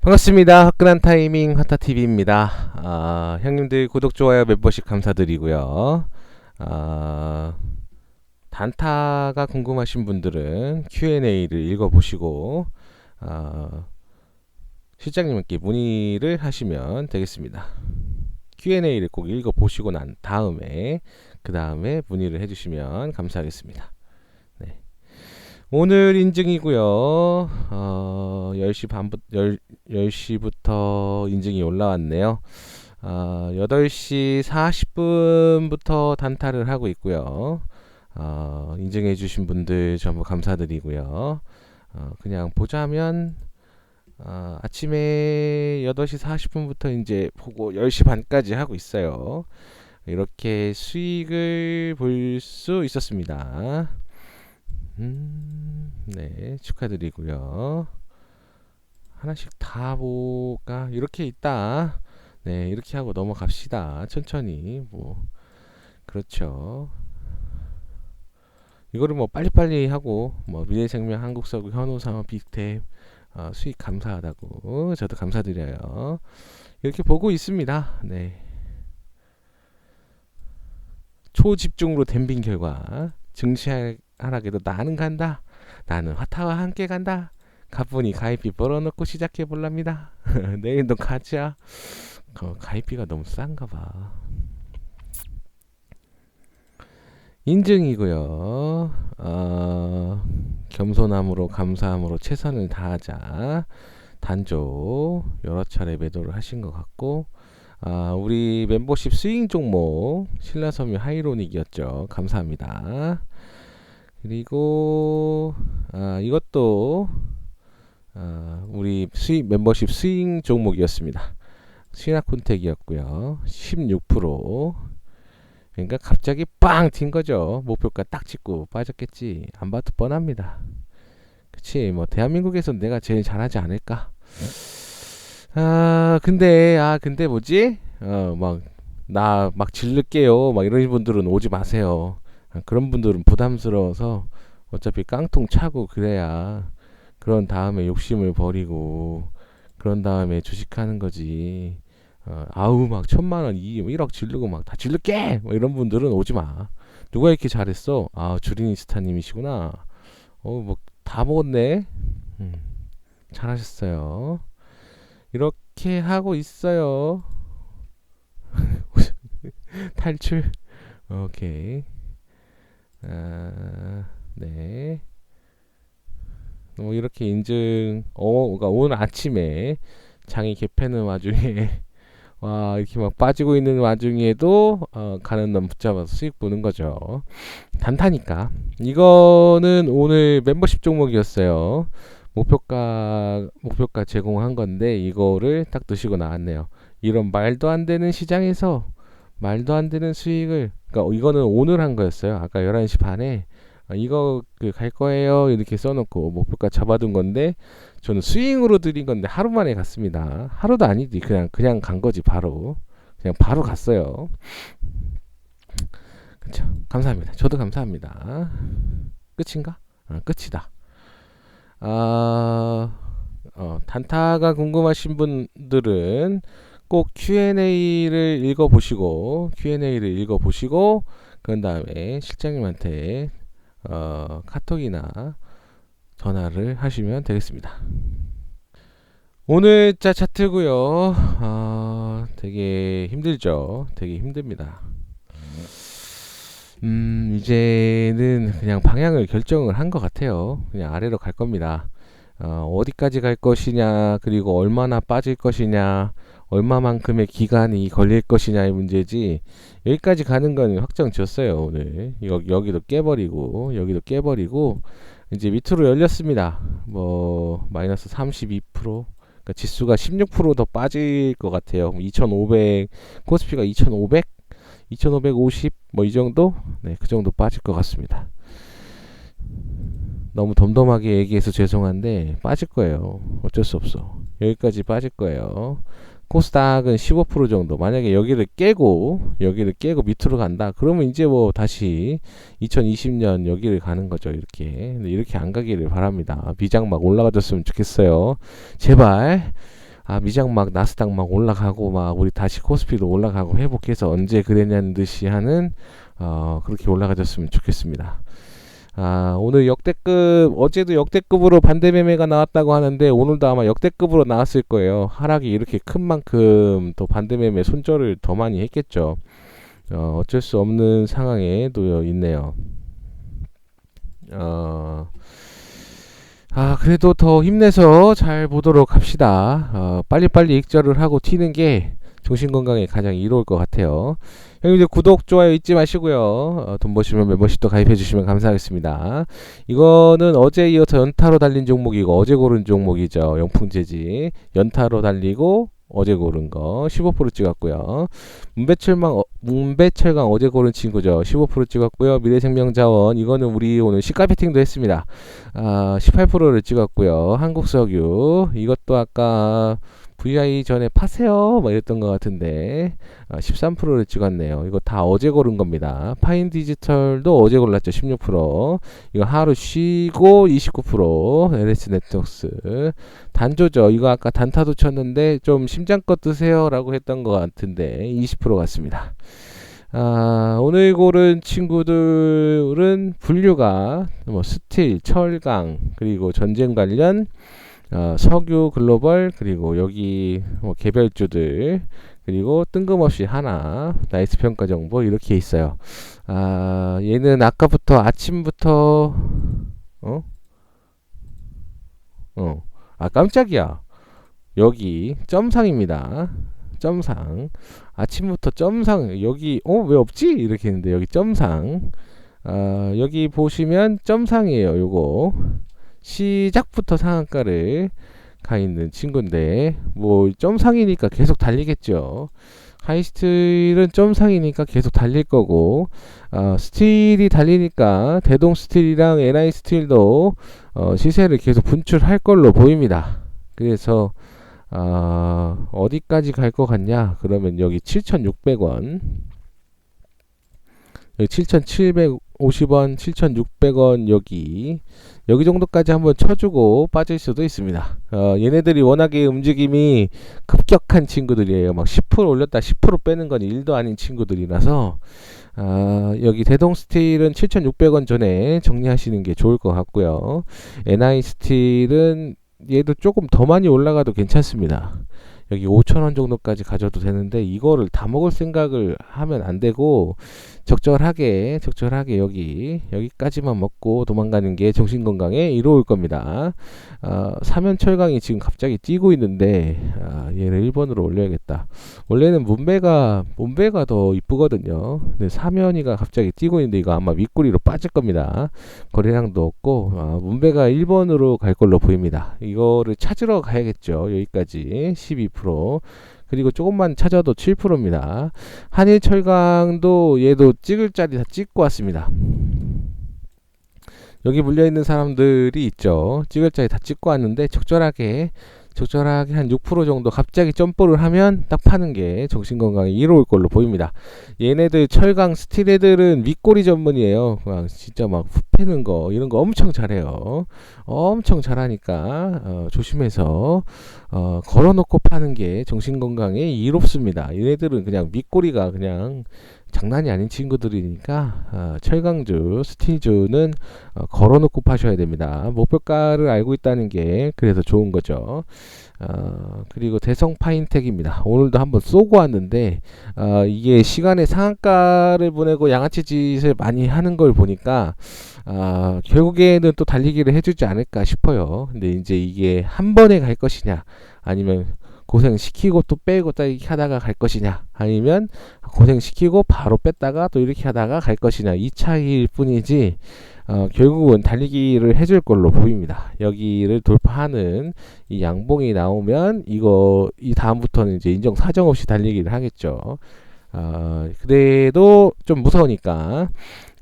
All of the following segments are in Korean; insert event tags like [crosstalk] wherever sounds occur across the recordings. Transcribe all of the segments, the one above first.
반갑습니다. 화끈한 타이밍 하타TV입니다. 아, 형님들 구독, 좋아요, 멤버십 감사드리고요. 아, 단타가 궁금하신 분들은 Q&A를 읽어보시고, 아, 실장님께 문의를 하시면 되겠습니다. Q&A를 꼭 읽어보시고 난 다음에, 그 다음에 문의를 해주시면 감사하겠습니다. 네. 오늘 인증이고요. 어, 10시 반부터 10, 10시부터 인증이 올라왔네요. 어, 8시 40분부터 단타를 하고 있고요. 어, 인증해 주신 분들 전부 감사드리고요. 어, 그냥 보자면 어, 아침에 8시 40분부터 이제 보고 10시 반까지 하고 있어요. 이렇게 수익을 볼 수 있었습니다. 음, 네, 축하드리고요. 하나씩 다 볼까? 이렇게 있다. 네, 이렇게 하고 넘어갑시다. 천천히. 뭐, 그렇죠. 이거를 뭐 빨리빨리 하고, 뭐, 미래생명, 한국서구, 현우산업, 빅템, 어, 수익 감사하다고. 저도 감사드려요. 이렇게 보고 있습니다. 네. 초집중으로 댐빙 결과, 증시 하락에도 나는 간다. 나는 화타와 함께 간다. 가뿐히 가입비 벌어놓고 시작해 볼랍니다. [laughs] 내일도 가자. 그 가입비가 너무 싼가 봐. 인증이고요. 어, 겸손함으로 감사함으로 최선을 다하자. 단조 여러 차례 매도를 하신 것 같고 아, 우리 멤버십 스윙 종목 신라섬유 하이로닉이었죠. 감사합니다. 그리고 아, 이것도 아, 우리 수익 멤버십 스윙 종목이었습니다. 신화콘텍이었고요. 16% 그러니까 갑자기 빵 튄 거죠. 목표가 딱 찍고 빠졌겠지. 안 봐도 뻔합니다. 그치 뭐 대한민국에서 내가 제일 잘하지 않을까. 아 근데 아 근데 뭐지? 어막 나 막 질를게요. 막 이런 분들은 오지 마세요. 아, 그런 분들은 부담스러워서 어차피 깡통 차고 그래야 그런 다음에 욕심을 버리고 그런 다음에 주식하는 거지. 어, 아우 막 천만 원, 이 1억 질르고 막 다 질를게 뭐 이런 분들은 오지 마. 누가 이렇게 잘했어? 아 주리니스타님이시구나. 어뭐 다 먹었네. 음, 잘하셨어요. 이렇게 하고 있어요. [laughs] 탈출. 오케이. 아, 네. 뭐 이렇게 인증 어 그러니까 오늘 아침에 장이 개패는 와중에 [laughs] 와 이렇게 막 빠지고 있는 와중에도 어, 가는 놈 붙잡아서 수익 보는 거죠. 단타니까. 이거는 오늘 멤버십 종목이었어요. 목표가 목표가 제공한 건데 이거를 딱 드시고 나왔네요. 이런 말도 안 되는 시장에서 말도 안 되는 수익을 그러니까 이거는 오늘 한 거였어요. 아까 11시 반에 아, 이거 그 갈 거예요 이렇게 써놓고 목표가 잡아둔 건데 저는 스윙으로 드린 건데 하루 만에 갔습니다. 하루도 아니지 그냥 그냥 간 거지 바로 그냥 바로 갔어요. 그렇죠. 감사합니다. 저도 감사합니다. 끝인가? 아, 끝이다. 아, 어, 단타가 궁금하신 분들은 꼭 Q&A를 읽어보시고 Q&A를 읽어보시고 그런 다음에 실장님한테 어, 카톡이나 전화를 하시면 되겠습니다. 오늘 자 차트고요. 어, 되게 힘들죠. 되게 힘듭니다. 음, 이제는 그냥 방향을 결정을 한 것 같아요. 그냥 아래로 갈 겁니다. 어, 어디까지 갈 것이냐, 그리고 얼마나 빠질 것이냐, 얼마만큼의 기간이 걸릴 것이냐의 문제지 여기까지 가는 건 확정 지었어요 오늘. 여기, 여기도 깨버리고 여기도 깨버리고 이제 밑으로 열렸습니다. 뭐 마이너스 32% 그러니까 지수가 16%더 빠질 것 같아요. 2500 코스피가 2500 2550 뭐 이 정도? 네 그 정도 빠질 것 같습니다. 너무 덤덤하게 얘기해서 죄송한데 빠질 거예요. 어쩔 수 없어. 여기까지 빠질 거예요 코스닥은 15% 정도. 만약에 여기를 깨고 여기를 깨고 밑으로 간다. 그러면 이제 뭐 다시 2020년 여기를 가는 거죠. 이렇게. 이렇게 안 가기를 바랍니다. 비장 막 올라가줬으면 좋겠어요. 제발 아 미장 막 나스닥 막 올라가고 막 우리 다시 코스피도 올라가고 회복해서 언제 그랬냐는 듯이 하는 어 그렇게 올라가졌으면 좋겠습니다. 아, 오늘 역대급, 어제도 역대급으로 반대 매매가 나왔다고 하는데, 오늘도 아마 역대급으로 나왔을 거예요. 하락이 이렇게 큰 만큼 또 반대 매매 손절을 더 많이 했겠죠. 어, 어쩔 수 없는 상황에 놓여 있네요. 어, 아, 그래도 더 힘내서 잘 보도록 합시다. 어, 빨리빨리 익절을 하고 튀는 게 정신 건강에 가장 이로울 것 같아요. 형님들 구독, 좋아요 잊지 마시고요. 어, 돈 버시면 멤버십도 가입해 주시면 감사하겠습니다. 이거는 어제 이어서 연타로 달린 종목이고 어제 고른 종목이죠. 영풍재지. 연타로 달리고 어제 고른 거 15% 찍었고요. 문배철망 어, 문배철강 어제 고른 친구죠. 15% 찍었고요. 미래생명자원 이거는 우리 오늘 시가 베팅도 했습니다. 아, 18%를 찍었고요. 한국석유 이것도 아까 VI 전에 파세요 뭐 이랬던 것 같은데 아, 13%를 찍었네요. 이거 다 어제 고른 겁니다. 파인 디지털도 어제 골랐죠. 16%. 이거 하루 쉬고 29%. LS 네트웍스 단조죠. 이거 아까 단타도 쳤는데 좀 심장껏 드세요라고 했던 것 같은데 20% 같습니다. 아, 오늘 고른 친구들은 분류가 뭐 스틸, 철강, 그리고 전쟁 관련 어, 석유 글로벌 그리고 여기 뭐 개별주들 그리고 뜬금없이 하나 나이스 평가 정보 이렇게 있어요. 아 얘는 아까부터 아침부터 어? 어. 아 깜짝이야. 여기 점상입니다. 점상. 아침부터 점상 여기 어 왜 없지? 이렇게 했는데 여기 점상. 아 여기 보시면 점상이에요. 요거. 시작부터 상한가를 가 있는 친구인데 뭐 점상이니까 계속 달리겠죠. 하이스틸은 점상이니까 계속 달릴 거고 어, 스틸이 달리니까 대동 스틸이랑 NI 스틸도 어, 시세를 계속 분출할 걸로 보입니다. 그래서 어, 어디까지 갈 것 같냐? 그러면 여기 7,600원 여기 7,750원, 7,600원 여기 여기 정도까지 한번 쳐주고 빠질 수도 있습니다. 어, 얘네들이 워낙에 움직임이 급격한 친구들이에요. 막 10% 올렸다 10% 빼는 건 일도 아닌 친구들이라서 아, 여기 대동 스틸은 7,600원 전에 정리하시는 게 좋을 것 같고요. NI 스틸은 얘도 조금 더 많이 올라가도 괜찮습니다. 여기 5천원 정도까지 가져도 되는데 이거를 다 먹을 생각을 하면 안 되고 적절하게 적절하게 여기 여기까지만 먹고 도망가는 게 정신 건강에 이로울 겁니다. 어, 사면 철강이 지금 갑자기 뛰고 있는데 아, 얘를 1번으로 올려야겠다. 원래는 문배가 문배가 더 이쁘거든요. 근데 사면이가 갑자기 뛰고 있는데 이거 아마 윗구리로 빠질 겁니다. 거래량도 없고 아, 문배가 1번으로 갈 걸로 보입니다. 이거를 찾으러 가야겠죠. 여기까지 12% 그리고 조금만 찾아도 7%입니다. 한일철강도 얘도 찍을 자리 다 찍고 왔습니다. 여기 물려 있는 사람들이 있죠. 찍을 자리 다 찍고 왔는데 적절하게 적절하게 한 6% 정도 갑자기 점프를 하면 딱 파는 게 정신건강에 이로울 걸로 보입니다. 얘네들 철강 스틸 애들은 윗꼬리 전문이에요. 그냥 진짜 막 훅패는 거 이런 거 엄청 잘해요. 엄청 잘하니까 어, 조심해서 어, 걸어놓고 파는 게 정신건강에 이롭습니다. 얘네들은 그냥 윗꼬리가 그냥 장난이 아닌 친구들이니까 어, 철강주, 스틸주는 어, 걸어놓고 파셔야 됩니다. 목표가를 알고 있다는 게 그래서 좋은 거죠. 어, 그리고 대성 파인텍입니다. 오늘도 한번 쏘고 왔는데 어, 이게 시간에 상한가를 보내고 양아치 짓을 많이 하는 걸 보니까 어, 결국에는 또 달리기를 해주지 않을까 싶어요. 근데 이제 이게 한 번에 갈 것이냐 아니면 고생시키고 또 빼고 딱 이렇게 하다가 갈 것이냐 아니면 고생시키고 바로 뺐다가 또 이렇게 하다가 갈 것이냐 이 차이일 뿐이지 어, 결국은 달리기를 해줄 걸로 보입니다. 여기를 돌파하는 이 양봉이 나오면 이거 이 다음부터는 이제 인정 사정 없이 달리기를 하겠죠. 어, 그래도 좀 무서우니까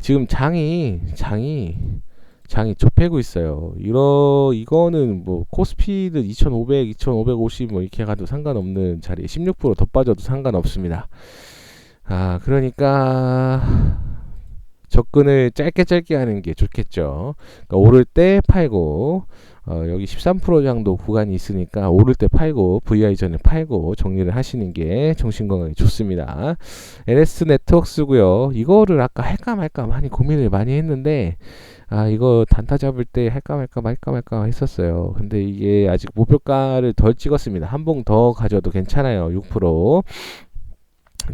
지금 장이 장이 장이 좁히고 있어요. 이러 이거는 뭐 코스피드 2,500, 2,550 뭐 이렇게 가도 상관없는 자리에 16%더 빠져도 상관없습니다. 아 그러니까 접근을 짧게 짧게 하는 게 좋겠죠. 그러니까 오를 때 팔고 어, 여기 13% 정도 구간이 있으니까 오를 때 팔고 VI 전에 팔고 정리를 하시는 게 정신건강에 좋습니다. LS 네트워크스고요. 이거를 아까 할까 말까 많이 고민을 많이 했는데 아 이거 단타 잡을 때 할까 말까 말까 말까 했었어요. 근데 이게 아직 목표가를 덜 찍었습니다. 한 봉 더 가져도 괜찮아요. 6%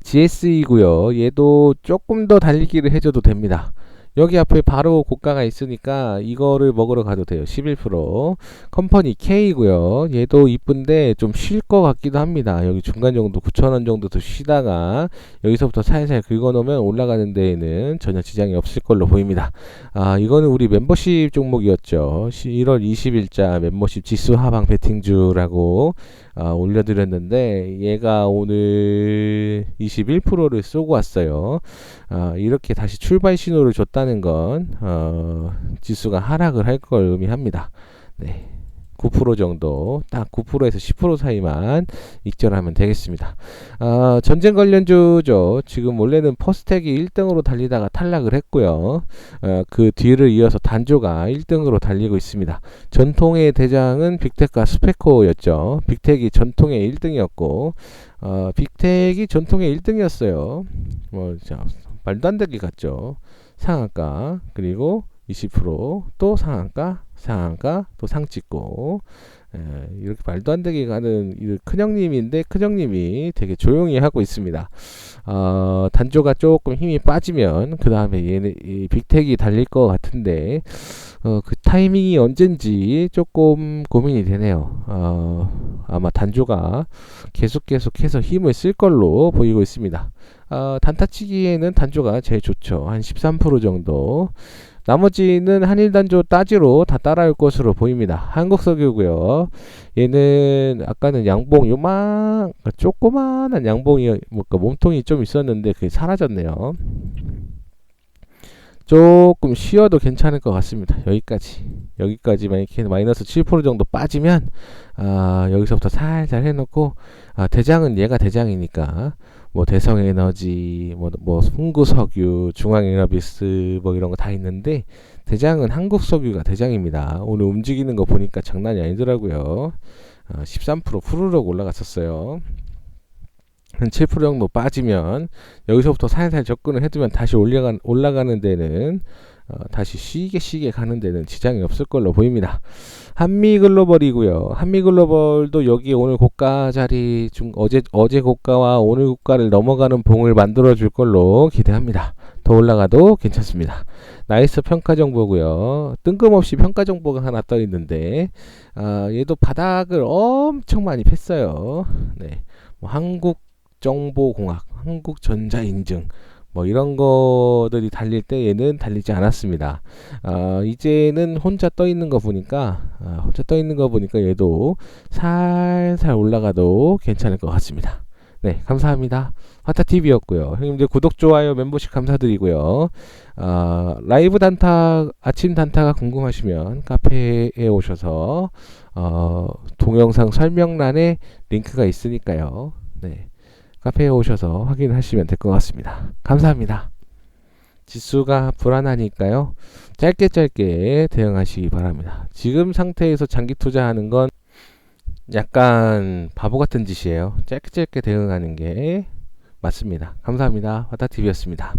GS이고요. 얘도 조금 더 달리기를 해줘도 됩니다. 여기 앞에 바로 고가가 있으니까 이거를 먹으러 가도 돼요. 11% 컴퍼니 K고요. 얘도 이쁜데 좀 쉴 것 같기도 합니다. 여기 중간 정도 9,000원 정도 더 쉬다가 여기서부터 살살 긁어놓으면 올라가는 데에는 전혀 지장이 없을 걸로 보입니다. 아 이거는 우리 멤버십 종목이었죠. 1월 20일자 멤버십 지수 하방 베팅주라고 아, 올려드렸는데 얘가 오늘 21%를 쏘고 왔어요. 아, 이렇게 다시 출발 신호를 줬다는 건 어, 지수가 하락을 할 걸 의미합니다. 네. 9% 정도, 딱 9%에서 10% 사이만 익절하면 되겠습니다. 아, 전쟁 관련주죠. 지금 원래는 퍼스텍이 1등으로 달리다가 탈락을 했고요. 어, 그 뒤를 이어서 단조가 1등으로 달리고 있습니다. 전통의 대장은 빅텍과 스페코였죠. 빅텍이 전통의 1등이었고, 어, 빅텍이 전통의 1등이었어요. 뭐, 자, 말도 안 되게 같죠. 상한가, 그리고 20%또 상한가, 상한가, 또 상 찍고, 에, 이렇게 말도 안 되게 가는 이 큰형님인데 큰형님이 되게 조용히 하고 있습니다. 어, 단조가 조금 힘이 빠지면 그 다음에 얘는 이 빅텍이 달릴 것 같은데 어, 그 타이밍이 언젠지 조금 고민이 되네요. 어, 아마 단조가 계속 계속해서 힘을 쓸 걸로 보이고 있습니다. 어, 단타치기에는 단조가 제일 좋죠. 한 13% 정도. 나머지는 한일 단조 따지로 다 따라올 것으로 보입니다. 한국석유고요. 얘는 아까는 양봉 요만 조그만한 양봉이 뭔가 몸통이 좀 있었는데 그게 사라졌네요. 조금 쉬어도 괜찮을 것 같습니다. 여기까지 여기까지만 이렇게 마이너스 7% 정도 빠지면 아, 여기서부터 살살 해놓고 아, 대장은 얘가 대장이니까 뭐 대성에너지, 뭐, 뭐 송구석유, 중앙에너비스 뭐 이런 거 다 있는데 대장은 한국석유가 대장입니다. 오늘 움직이는 거 보니까 장난이 아니더라고요. 어, 13% 푸르륵 올라갔었어요. 한7% 정도 빠지면 여기서부터 살살 접근을 해두면 다시 올라가, 올라가는 데는 어, 다시 쉬게 쉬게 가는 데는 지장이 없을 걸로 보입니다. 한미 글로벌이고요. 한미 글로벌도 여기 오늘 고가 자리 중 어제 어제 고가와 오늘 고가를 넘어가는 봉을 만들어 줄 걸로 기대합니다. 더 올라가도 괜찮습니다. 나이스 평가 정보고요. 뜬금없이 평가 정보가 하나 떠 있는데 아, 얘도 바닥을 엄청 많이 팼어요. 네. 뭐 한국 정보공학, 한국전자인증 뭐 이런 거들이 달릴 때 얘는 달리지 않았습니다. 어, 이제는 혼자 떠 있는 거 보니까 어, 혼자 떠 있는 거 보니까 얘도 살살 올라가도 괜찮을 것 같습니다. 네, 감사합니다. 화타TV였고요. 형님들 구독, 좋아요, 멤버십 감사드리고요. 어, 라이브 단타, 아침 단타가 궁금하시면 카페에 오셔서 어, 동영상 설명란에 링크가 있으니까요. 네. 카페에 오셔서 확인하시면 될 것 같습니다. 감사합니다. 지수가 불안하니까요. 짧게 짧게 대응하시기 바랍니다. 지금 상태에서 장기 투자하는 건 약간 바보 같은 짓이에요. 짧게 짧게 대응하는 게 맞습니다. 감사합니다. 화타TV였습니다.